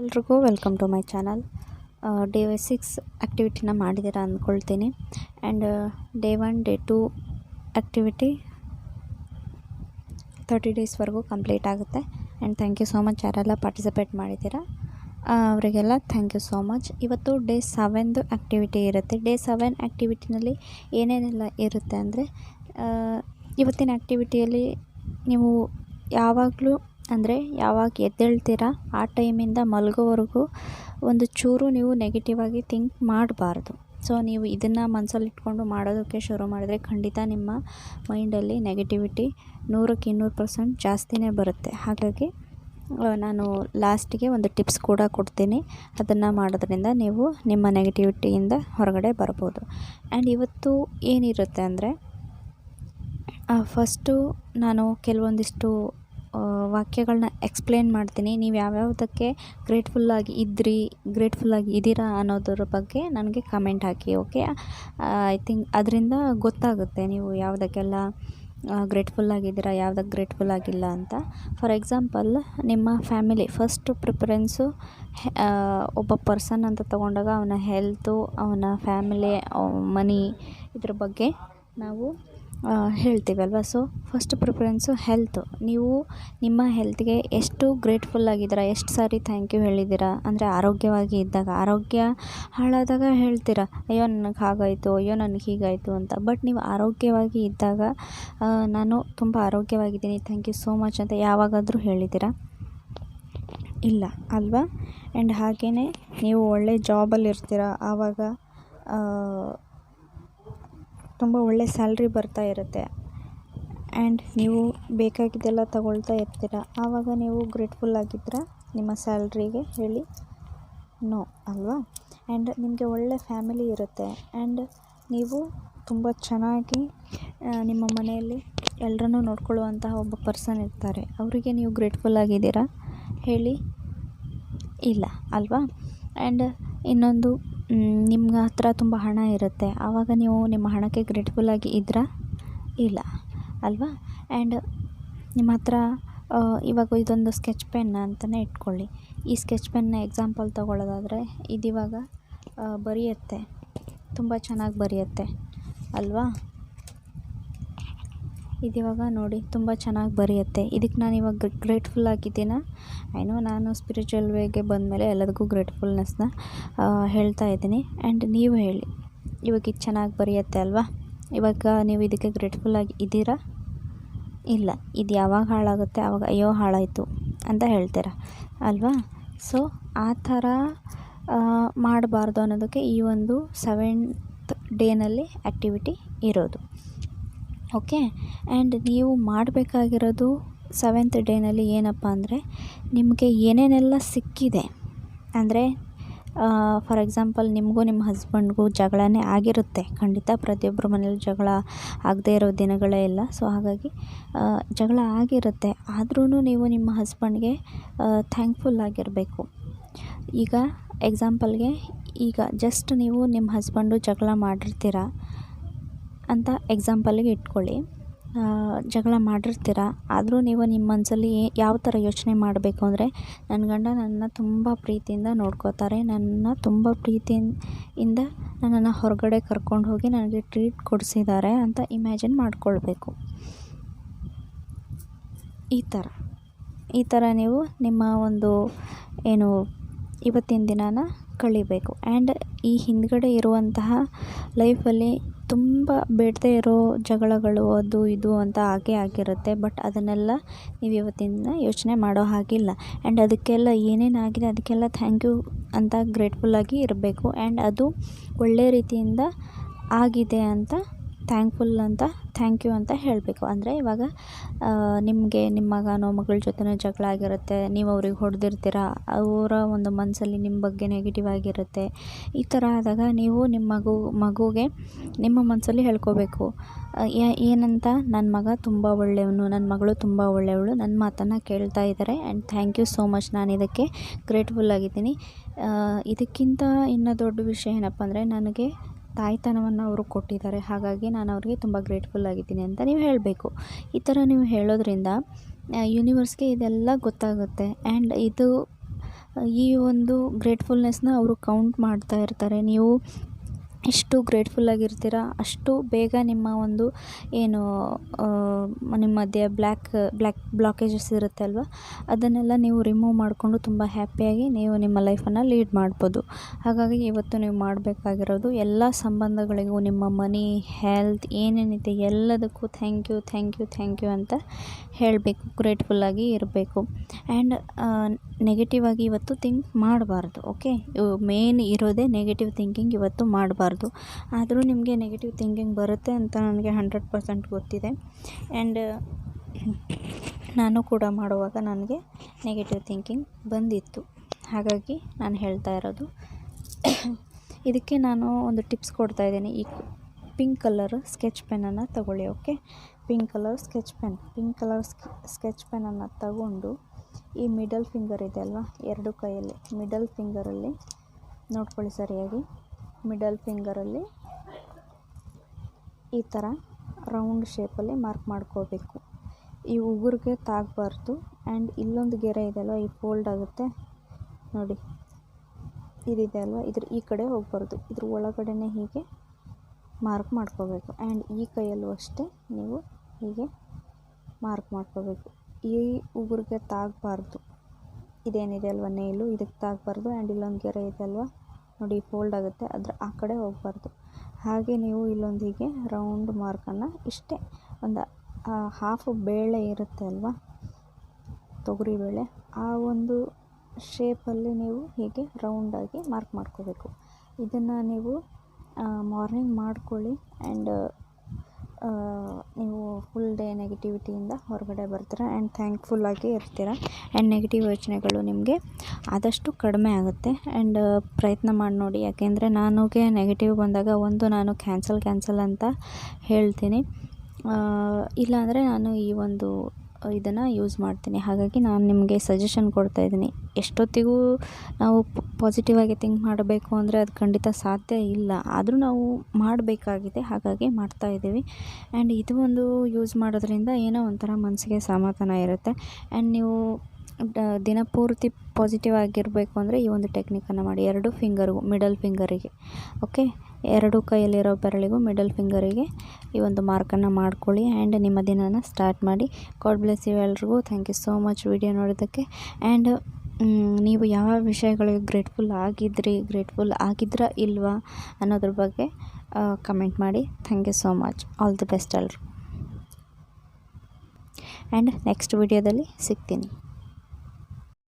ಎಲ್ರಿಗೂ welcome to my channel. Day six ಆ್ಯಕ್ಟಿವಿಟಿನ ಮಾಡಿದ್ದೀರಾ ಅಂದ್ಕೊಳ್ತೀನಿ. And day one, day two activity thirty ಡೇಸ್ವರೆಗೂ complete ಆಗುತ್ತೆ. And, thank you so much ಯಾರೆಲ್ಲ participate ಮಾಡಿದ್ದೀರಾ. ಅವರಿಗೆಲ್ಲ ಥ್ಯಾಂಕ್ ಯು ಸೋ ಮಚ್. ಇವತ್ತು ಡೇ ಸೆವೆನ್ದು ಆ್ಯಕ್ಟಿವಿಟಿ ಇರುತ್ತೆ. ಡೇ ಸೆವೆನ್ ಆ್ಯಕ್ಟಿವಿಟಿನಲ್ಲಿ ಏನೇನೆಲ್ಲ ಇರುತ್ತೆ ಅಂದರೆ ಇವತ್ತಿನ ಆ್ಯಕ್ಟಿವಿಟಿಯಲ್ಲಿ ನೀವು ಯಾವಾಗಲೂ ಅಂದರೆ ಯಾವಾಗ ಎದ್ದೇಳ್ತೀರ, ಆ ಟೈಮಿಂದ ಮಲಗೋವರೆಗೂ ಒಂದು ಚೂರು ನೀವು ನೆಗೆಟಿವ್ ಆಗಿ ಥಿಂಕ್ ಮಾಡಬಾರ್ದು. ಸೊ ನೀವು ಇದನ್ನು ಮನಸ್ಸಲ್ಲಿ ಇಟ್ಕೊಂಡು ಮಾಡೋದಕ್ಕೆ ಶುರು ಮಾಡಿದರೆ ಖಂಡಿತ ನಿಮ್ಮ ಮೈಂಡಲ್ಲಿ ನೆಗೆಟಿವಿಟಿ ನೂರಕ್ಕೆ ಇನ್ನೂರು ಪರ್ಸೆಂಟ್ ಜಾಸ್ತಿನೇ ಬರುತ್ತೆ. ಹಾಗಾಗಿ ನಾನು ಲಾಸ್ಟಿಗೆ ಒಂದು ಟಿಪ್ಸ್ ಕೂಡ ಕೊಡ್ತೀನಿ. ಅದನ್ನು ಮಾಡೋದ್ರಿಂದ ನೀವು ನಿಮ್ಮ ನೆಗೆಟಿವಿಟಿಯಿಂದ ಹೊರಗಡೆ ಬರ್ಬೋದು. ಆ್ಯಂಡ್ ಇವತ್ತು ಏನಿರುತ್ತೆ ಅಂದರೆ ಫಸ್ಟು ನಾನು ಕೆಲವೊಂದಿಷ್ಟು ವಾಕ್ಯಗಳನ್ನ ಎಕ್ಸ್ಪ್ಲೇನ್ ಮಾಡ್ತೀನಿ. ನೀವು ಯಾವ್ಯಾವುದಕ್ಕೆ ಗ್ರೇಟ್ಫುಲ್ಲಾಗಿ ಇದ್ರಿ ಗ್ರೇಟ್ಫುಲ್ಲಾಗಿ ಇದ್ದೀರಾ ಅನ್ನೋದ್ರ ಬಗ್ಗೆ ನನಗೆ ಕಮೆಂಟ್ ಹಾಕಿ ಓಕೆ ಐ ಥಿಂಕ್ ಅದರಿಂದ ಗೊತ್ತಾಗುತ್ತೆ ನೀವು ಯಾವುದಕ್ಕೆಲ್ಲ ಗ್ರೇಟ್ಫುಲ್ ಆಗಿದ್ದೀರಾ, ಯಾವುದಕ್ಕೆ ಗ್ರೇಟ್ಫುಲ್ ಆಗಿಲ್ಲ ಅಂತ. ಫಾರ್ ಎಕ್ಸಾಂಪಲ್ ನಿಮ್ಮ ಫ್ಯಾಮಿಲಿ ಫಸ್ಟ್ ಪ್ರಿಫರೆನ್ಸು ಒಬ್ಬ ಪರ್ಸನ್ ಅಂತ ತಗೊಂಡಾಗ ಅವನ ಹೆಲ್ತು ಅವನ ಫ್ಯಾಮಿಲಿ ಮನಿ ಇದ್ರ ಬಗ್ಗೆ ನಾವು ಹೇಳ್ತೀವಲ್ವ? ಸೊ ಫಸ್ಟ್ ಪ್ರಿಫರೆನ್ಸು ಹೆಲ್ತು ನೀವು ನಿಮ್ಮ ಹೆಲ್ತ್ಗೆ ಎಷ್ಟು ಗ್ರೇಟ್ಫುಲ್ ಆಗಿದ್ದೀರಾ? ಎಷ್ಟು ಸಾರಿ ಥ್ಯಾಂಕ್ ಯು ಹೇಳಿದ್ದೀರಾ? ಅಂದರೆ ಆರೋಗ್ಯವಾಗಿ ಇದ್ದಾಗ, ಆರೋಗ್ಯ ಹಾಳಾದಾಗ ಹೇಳ್ತೀರಾ, ಅಯ್ಯೋ, ನನಗೆ ಹಾಗಾಯಿತು, ಅಯ್ಯೋ, ನನಗೆ ಹೀಗಾಯಿತು ಅಂತ. ಬಟ್ ನೀವು ಆರೋಗ್ಯವಾಗಿ ಇದ್ದಾಗ ನಾನು ತುಂಬ ಆರೋಗ್ಯವಾಗಿದ್ದೀನಿ ಥ್ಯಾಂಕ್ ಯು ಸೋ ಮಚ್ ಅಂತ ಯಾವಾಗಾದರೂ ಹೇಳಿದ್ದೀರಾ? ಇಲ್ಲ, ಅಲ್ವಾ? ಆ್ಯಂಡ್ ಹಾಗೆಯೇ ನೀವು ಒಳ್ಳೆ ಜಾಬಲ್ಲಿ ಇರ್ತೀರ ಆವಾಗ ತುಂಬ ಒಳ್ಳೆ ಸ್ಯಾಲ್ರಿ ಬರ್ತಾ ಇರುತ್ತೆ. ಆ್ಯಂಡ್ ನೀವು ಬೇಕಾಗಿದ್ದೆಲ್ಲ ತಗೊಳ್ತಾ ಇರ್ತೀರ. ಆವಾಗ ನೀವು ಗ್ರೇಟ್ಫುಲ್ ಆಗಿದ್ದರೆ ನಿಮ್ಮ ಸ್ಯಾಲ್ರಿಗೆ ಹೇಳಿ ನೋ ಅಲ್ವಾ? ಆ್ಯಂಡ್ ನಿಮಗೆ ಒಳ್ಳೆ ಫ್ಯಾಮಿಲಿ ಇರುತ್ತೆ. ಆ್ಯಂಡ್ ನೀವು ತುಂಬ ಚೆನ್ನಾಗಿ ನಿಮ್ಮ ಮನೆಯಲ್ಲಿ ಎಲ್ಲರನ್ನೂ ನೋಡ್ಕೊಳ್ಳುವಂತಹ ಒಬ್ಬ ಪರ್ಸನ್ ಇರ್ತಾರೆ. ಅವರಿಗೆ ನೀವು ಗ್ರೇಟ್ಫುಲ್ ಆಗಿದ್ದೀರಾ? ಹೇಳಿ ಇಲ್ಲ ಅಲ್ವಾ? ಆ್ಯಂಡ್ ಇನ್ನೊಂದು ನಿಮ್ಮ ಹತ್ರ ತುಂಬ ಹಣ ಇರುತ್ತೆ. ಆವಾಗ ನೀವು ನಿಮ್ಮ ಹಣಕ್ಕೆ ಗ್ರೇಟ್ಫುಲ್ಲಾಗಿ ಇದ್ರ? ಇಲ್ಲ. ಅಲ್ವಾ? ಆ್ಯಂಡ್ ನಿಮ್ಮ ಹತ್ರ ಇವಾಗ ಇದೊಂದು ಸ್ಕೆಚ್ ಪೆನ್ ಅಂತಲೇ ಇಟ್ಕೊಳ್ಳಿ. ಈ ಸ್ಕೆಚ್ ಪೆನ್ನ ಎಕ್ಸಾಂಪಲ್ ತಗೊಳ್ಳೋದಾದರೆ ಇದಿವಾಗ ಬರೆಯುತ್ತೆ. ತುಂಬ ಚೆನ್ನಾಗಿ ಬರೆಯುತ್ತೆ. ಅಲ್ವಾ? ಇದಿವಾಗ ನೋಡಿ, ತುಂಬ ಚೆನ್ನಾಗಿ ಬರೆಯುತ್ತೆ. ಇದಕ್ಕೆ ನಾನು ಇವಾಗ ಗ್ರೇಟ್ಫುಲ್ ಆಗಿದ್ದೀನ? ಏನೋ ನಾನು ಸ್ಪಿರಿಚುವಲ್ ವೇಗೆ ಬಂದಮೇಲೆ ಎಲ್ಲದಕ್ಕೂ ಗ್ರೇಟ್ಫುಲ್ನೆಸ್ನ ಹೇಳ್ತಾ ಇದ್ದೀನಿ. ಆ್ಯಂಡ್ ನೀವು ಹೇಳಿ, ಇವಾಗ ಇದು ಚೆನ್ನಾಗಿ ಬರೆಯುತ್ತೆ ಅಲ್ವಾ? ಇವಾಗ ನೀವು ಇದಕ್ಕೆ ಗ್ರೇಟ್ಫುಲ್ ಆಗಿ ಇದ್ದೀರಾ? ಇಲ್ಲ, ಇದು ಯಾವಾಗ ಹಾಳಾಗುತ್ತೆ ಆವಾಗ ಅಯ್ಯೋ ಹಾಳಾಯಿತು ಅಂತ ಹೇಳ್ತೀರಾ? ಅಲ್ವಾ? ಸೊ ಆ ಥರ ಮಾಡಬಾರ್ದು ಅನ್ನೋದಕ್ಕೆ ಈ ಒಂದು ಸೆವೆಂತ್ ಡೇನಲ್ಲಿ ಆ್ಯಕ್ಟಿವಿಟಿ ಇರೋದು. ಓಕೆ? ಆ್ಯಂಡ್ ನೀವು ಮಾಡಬೇಕಾಗಿರೋದು ಸೆವೆಂತ್ ಡೇನಲ್ಲಿ ಏನಪ್ಪ ಅಂದರೆ ನಿಮಗೆ ಏನೇನೆಲ್ಲ ಸಿಕ್ಕಿದೆ? ಅಂದರೆ ಫಾರ್ ಎಕ್ಸಾಂಪಲ್ ನಿಮಗೂ ನಿಮ್ಮ ಹಸ್ಬೆಂಡ್ಗೂ ಜಗಳನೇ ಆಗಿರುತ್ತೆ. ಖಂಡಿತ ಪ್ರತಿಯೊಬ್ಬರ ಮನೇಲಿ ಜಗಳ ಆಗದೇ ಇರೋ ದಿನಗಳೇ ಇಲ್ಲ. ಸೊ ಹಾಗಾಗಿ ಜಗಳ ಆಗಿರುತ್ತೆ. ಆದ್ರೂ ನೀವು ನಿಮ್ಮ ಹಸ್ಬೆಂಡ್ಗೆ ಥ್ಯಾಂಕ್ಫುಲ್ ಆಗಿರಬೇಕು. ಈಗ ಎಕ್ಸಾಂಪಲ್ಗೆ ಈಗ ಜಸ್ಟ್ ನೀವು ನಿಮ್ಮ ಹಸ್ಬೆಂಡು ಜಗಳ ಮಾಡಿರ್ತೀರ? ಅಂತ ಎಕ್ಸಾಂಪಲಿಗೆ ಇಟ್ಕೊಳ್ಳಿ. ಜಗಳ ಮಾಡಿರ್ತೀರ? ಆದರೂ ನೀವು ನಿಮ್ಮ ಮನಸ್ಸಲ್ಲಿ ಯಾವ ಥರ ಯೋಚನೆ ಮಾಡಬೇಕು ಅಂದರೆ ನನ್ನ ಗಂಡ ನನ್ನ ತುಂಬ ಪ್ರೀತಿಯಿಂದ ನೋಡ್ಕೋತಾರೆ ನನ್ನ ತುಂಬ ಪ್ರೀತಿಯಿಂದ ನನ್ನನ್ನು ಹೊರಗಡೆ ಕರ್ಕೊಂಡು ಹೋಗಿ ನನಗೆ ಟ್ರೀಟ್ ಕೊಡಿಸಿದ್ದಾರೆ ಅಂತ ಇಮ್ಯಾಜಿನ್ ಮಾಡ್ಕೊಳ್ಬೇಕು. ಈ ಥರ. ಈ ಥರ ನೀವು ನಿಮ್ಮ ಒಂದು ಏನು ಇವತ್ತಿನ ದಿನಾನ ಕಳಿಬೇಕು. ಆ್ಯಂಡ್ ಈ ಹಿಂದ್ಗಡೆ ಇರುವಂತಹ ಲೈಫಲ್ಲಿ ತುಂಬ ಬೇಡದೇ ಇರೋ ಜಗಳಗಳು, ಅದು ಇದು ಅಂತ ಆಗೇ ಆಗಿರುತ್ತೆ. ಬಟ್ ಅದನ್ನೆಲ್ಲ ನೀವು ಇವತ್ತಿನ ದಿನ ಯೋಚನೆ ಮಾಡೋ ಹಾಗಿಲ್ಲ. ಆ್ಯಂಡ್ ಅದಕ್ಕೆಲ್ಲ ಏನೇನಾಗಿದೆ ಅದಕ್ಕೆಲ್ಲ ಥ್ಯಾಂಕ್ ಯು ಅಂತ ಗ್ರೇಟ್ಫುಲ್ಲಾಗಿ ಇರಬೇಕು. ಆ್ಯಂಡ್ ಅದು ಒಳ್ಳೆಯ ರೀತಿಯಿಂದ ಆಗಿದೆ ಅಂತ ಥ್ಯಾಂಕ್ಫುಲ್ ಅಂತ ಥ್ಯಾಂಕ್ ಯು ಅಂತ ಹೇಳಬೇಕು. ಅಂದರೆ ಇವಾಗ ನಿಮಗೆ ನಿಮ್ಮ ಮಗನೋ ಮಗಳ ಜೊತೆನೋ ಜಗಳ ಆಗಿರುತ್ತೆ, ನೀವು ಅವ್ರಿಗೆ ಹೊಡೆದಿರ್ತೀರ, ಅವರ ಒಂದು ಮನಸ್ಸಲ್ಲಿ ನಿಮ್ಮ ಬಗ್ಗೆ ನೆಗೆಟಿವ್ ಆಗಿರುತ್ತೆ, ಈ ಥರ ಆದಾಗ ನೀವು ನಿಮ್ಮ ಮಗು, ಮಗುಗೆ ನಿಮ್ಮ ಮನಸ್ಸಲ್ಲಿ ಹೇಳ್ಕೋಬೇಕು. ಏನಂತ, ನನ್ನ ಮಗ ತುಂಬ ಒಳ್ಳೆಯವನು, ನನ್ನ ಮಗಳು ತುಂಬ ಒಳ್ಳೆಯವಳು, ನನ್ನ ಮಾತನ್ನು ಕೇಳ್ತಾ ಇದ್ದಾರೆ and thank you so much ನಾನು ಇದಕ್ಕೆ ಗ್ರೇಟ್ಫುಲ್ ಆಗಿದ್ದೀನಿ. ಇದಕ್ಕಿಂತ ಇನ್ನೂ ದೊಡ್ಡ ವಿಷಯ ಏನಪ್ಪ ಅಂದರೆ, ನನಗೆ ತಾಯ್ತನವನ್ನು ಅವರು ಕೊಟ್ಟಿದ್ದಾರೆ. ಹಾಗಾಗಿ ನಾನು ಅವ್ರಿಗೆ ತುಂಬ ಗ್ರೇಟ್ಫುಲ್ ಆಗಿದ್ದೀನಿ ಅಂತ ನೀವು ಹೇಳಬೇಕು. ಈ ಥರ ನೀವು ಹೇಳೋದ್ರಿಂದ ಯೂನಿವರ್ಸ್ಗೆ ಇದೆಲ್ಲ ಗೊತ್ತಾಗುತ್ತೆ. ಆ್ಯಂಡ್ ಇದು, ಈ ಒಂದು ಗ್ರೇಟ್ಫುಲ್ನೆಸ್ನ ಅವರು ಕೌಂಟ್ ಮಾಡ್ತಾ ಇರ್ತಾರೆ. ನೀವು ಎಷ್ಟು ಗ್ರೇಟ್ಫುಲ್ಲಾಗಿರ್ತೀರ ಅಷ್ಟು ಬೇಗ ನಿಮ್ಮ ಒಂದು ಏನು ನಿಮ್ಮ ಮಧ್ಯೆ ಬ್ಲ್ಯಾಕ್ ಬ್ಲ್ಯಾಕ್ ಬ್ಲಾಕೇಜಸ್ ಇರುತ್ತೆ ಅಲ್ವಾ? ಅದನ್ನೆಲ್ಲ ನೀವು ರಿಮೂವ್ ಮಾಡಿಕೊಂಡು ತುಂಬ ಹ್ಯಾಪಿಯಾಗಿ ನೀವು ನಿಮ್ಮ ಲೈಫನ್ನು ಲೀಡ್ ಮಾಡ್ಬೋದು. ಹಾಗಾಗಿ ಇವತ್ತು ನೀವು ಮಾಡಬೇಕಾಗಿರೋದು ಎಲ್ಲ ಸಂಬಂಧಗಳಿಗೂ ನಿಮ್ಮ ಮನಿ, ಹೆಲ್ತ್, ಏನೇನಿದೆ ಎಲ್ಲದಕ್ಕೂ thank you thank you thank you ಅಂತ ಹೇಳಬೇಕು ಗ್ರೇಟ್ಫುಲ್ಲಾಗಿ ಇರಬೇಕು. ಆ್ಯಂಡ್ ನೆಗೆಟಿವ್ ಆಗಿ ಇವತ್ತು ಥಿಂಕ್ ಮಾಡಬಾರ್ದು, ಓಕೆ? ಮೇನ್ ಇರೋದೇ ನೆಗೆಟಿವ್ ಥಿಂಕಿಂಗ್ ಇವತ್ತು ಮಾಡಬಾರ್ದು. ಆದರೂ ನಿಮಗೆ ನೆಗೆಟಿವ್ ಥಿಂಕಿಂಗ್ ಬರುತ್ತೆ ಅಂತ ನನಗೆ ಹಂಡ್ರೆಡ್ ಪರ್ಸೆಂಟ್ ಗೊತ್ತಿದೆ. ಆ್ಯಂಡ್ ನಾನು ಕೂಡ ಮಾಡುವಾಗ ನನಗೆ ನೆಗೆಟಿವ್ ಥಿಂಕಿಂಗ್ ಬಂದಿತ್ತು. ಹಾಗಾಗಿ ನಾನು ಹೇಳ್ತಾ ಇರೋದು. ಇದಕ್ಕೆ ನಾನು ಒಂದು ಟಿಪ್ಸ್ ಕೊಡ್ತಾ ಇದ್ದೀನಿ. ಈ ಪಿಂಕ್ ಕಲರ್ ಸ್ಕೆಚ್ ಪೆನ್ನನ್ನು ತಗೊಳ್ಳಿ okay pink colour sketch pen pink colour sketch ಪೆನ್ನನ್ನು ತಗೊಂಡು ಈ ಮಿಡಲ್ ಫಿಂಗರ್ ಇದೆ ಅಲ್ವಾ? ಎರಡು ಕೈಯಲ್ಲಿ. ಮಿಡಲ್ ಫಿಂಗರಲ್ಲಿ ನೋಡ್ಕೊಳ್ಳಿ ಸರಿಯಾಗಿ. ಮಿಡಲ್ ಫಿಂಗರಲ್ಲಿ ಈ ಥರ ರೌಂಡ್ ಶೇಪಲ್ಲಿ ಮಾರ್ಕ್ ಮಾಡ್ಕೋಬೇಕು. ಈ ಉಗುರಿಗೆ ತಾಗಬಾರ್ದು ಆ್ಯಂಡ್ ಇಲ್ಲೊಂದು ಗೆರೆ ಇದೆ ಅಲ್ವಾ, ಈ ಫೋಲ್ಡ್ ಆಗುತ್ತೆ. ನೋಡಿ, ಇದಿದೆ ಅಲ್ವಾ, ಇದ್ರ ಈ ಕಡೆ ಹೋಗ್ಬಾರ್ದು, ಇದ್ರ ಒಳಗಡೆನೇ ಹೀಗೆ ಮಾರ್ಕ್ ಮಾಡ್ಕೋಬೇಕು ಆ್ಯಂಡ್ ಈ ಕೈಯಲ್ಲೂ ಅಷ್ಟೇ ನೀವು ಹೀಗೆ ಮಾರ್ಕ್ ಮಾಡ್ಕೋಬೇಕು. ಈ ಉಗುರಿಗೆ ತಾಗಬಾರ್ದು, ಇದೇನಿದೆ ಅಲ್ವ ನೇಲು ಇದಕ್ಕೆ ತಾಗಬಾರ್ದು ಆ್ಯಂಡ್ ಇಲ್ಲೊಂದು ಗೆರೆ ಇದೆ ಅಲ್ವಾ. ನೋಡಿ ಫೋಲ್ಡ್ ಆಗುತ್ತೆ, ಅದರ ಆ ಕಡೆ ಹೋಗಬಾರ್ದು. ಹಾಗೆ ನೀವು ಇಲ್ಲೊಂದು ಹೀಗೆ ರೌಂಡ್ ಮಾರ್ಕನ್ನು ಇಷ್ಟೇ ಒಂದು ಹಾಫ್ ಬೇಳೆ ಇರುತ್ತೆ ಅಲ್ವಾ? ತೊಗರಿ ಬೇಳೆ, ಆ ಒಂದು ಶೇಪಲ್ಲಿ ನೀವು ಹೀಗೆ ರೌಂಡಾಗಿ ಮಾರ್ಕ್ ಮಾಡ್ಕೋಬೇಕು. ಇದನ್ನು ನೀವು ಮಾರ್ನಿಂಗ್ ಮಾಡ್ಕೊಳ್ಳಿ ಆ್ಯಂಡ್ ನೀವು ಫುಲ್ ಡೇ ನೆಗೆಟಿವಿಟಿಯಿಂದ ಹೊರಗಡೆ ಬರ್ತೀರ ಆ್ಯಂಡ್ ಥ್ಯಾಂಕ್ಫುಲ್ಲಾಗಿ ಇರ್ತೀರ. ಆ್ಯಂಡ್ ನೆಗೆಟಿವ್ ಯೋಚನೆಗಳು ನಿಮಗೆ ಆದಷ್ಟು ಕಡಿಮೆ ಆಗುತ್ತೆ. ಆ್ಯಂಡ್ ಪ್ರಯತ್ನ ಮಾಡಿ ನೋಡಿ. ಯಾಕೆಂದರೆ ನನಗೆ ನೆಗೆಟಿವ್ ಬಂದಾಗ ಒಂದು ನಾನು ಕ್ಯಾನ್ಸಲ್ ಕ್ಯಾನ್ಸಲ್ ಅಂತ ಹೇಳ್ತೀನಿ. ಇಲ್ಲಾಂದರೆ ನಾನು ಈ ಒಂದು ಇದನ್ನು ಯೂಸ್ ಮಾಡ್ತೀನಿ. ಹಾಗಾಗಿ ನಾನು ನಿಮಗೆ ಸಜೆಷನ್ ಕೊಡ್ತಾ ಇದ್ದೀನಿ. ಎಷ್ಟೊತ್ತಿಗೂ ನಾವು ಪಾಸಿಟಿವ್ ಆಗಿ ಥಿಂಕ್ ಮಾಡಬೇಕು ಅಂದರೆ ಅದು ಖಂಡಿತ ಸಾಧ್ಯ ಇಲ್ಲ. ಆದರೂ ನಾವು ಮಾಡಬೇಕಾಗಿದೆ, ಹಾಗಾಗಿ ಮಾಡ್ತಾ ಇದ್ದೀವಿ. ಆ್ಯಂಡ್ ಇದು ಒಂದು ಯೂಸ್ ಮಾಡೋದ್ರಿಂದ ಏನೋ ಒಂಥರ ಮನಸ್ಸಿಗೆ ಸಮಾಧಾನ ಇರುತ್ತೆ. ಆ್ಯಂಡ್ ನೀವು ದಿನಪೂರ್ತಿ ಪಾಸಿಟಿವ್ ಆಗಿರಬೇಕು ಅಂದರೆ ಈ ಒಂದು ಟೆಕ್ನಿಕನ್ನು ಮಾಡಿ. ಎರಡು ಫಿಂಗರ್ಗೂ ಮಿಡಲ್ ಫಿಂಗರಿಗೆ ಓಕೆ ಎರಡು ಕೈಯಲ್ಲಿರೋ ಬೆರಳಿಗೂ ಮಿಡಲ್ ಫಿಂಗರಿಗೆ ಈ ಒಂದು ಮಾರ್ಕನ್ನು ಮಾಡ್ಕೊಳ್ಳಿ. ಆ್ಯಂಡ್ ನಿಮ್ಮ ದಿನನ ಸ್ಟಾರ್ಟ್ ಮಾಡಿ. ಗಾಡ್ ಬ್ಲೆಸ್ ಯು ಎಲ್ರಿಗೂ. Thank you so much video ನೋಡೋದಕ್ಕೆ ಆ್ಯಂಡ್ ನೀವು ಯಾವ ವಿಷಯಗಳಿಗೆ ಗ್ರೇಟ್ಫುಲ್ ಆಗಿದ್ರಿ ಗ್ರೇಟ್ಫುಲ್ ಆಗಿದ್ರಾ ಇಲ್ವಾ ಅನ್ನೋದ್ರ ಬಗ್ಗೆ ಕಮೆಂಟ್ ಮಾಡಿ. Thank you so much all the best ಎಲ್ರು. ಆ್ಯಂಡ್ ನೆಕ್ಸ್ಟ್ ವಿಡಿಯೋದಲ್ಲಿ ಸಿಗ್ತೀನಿ.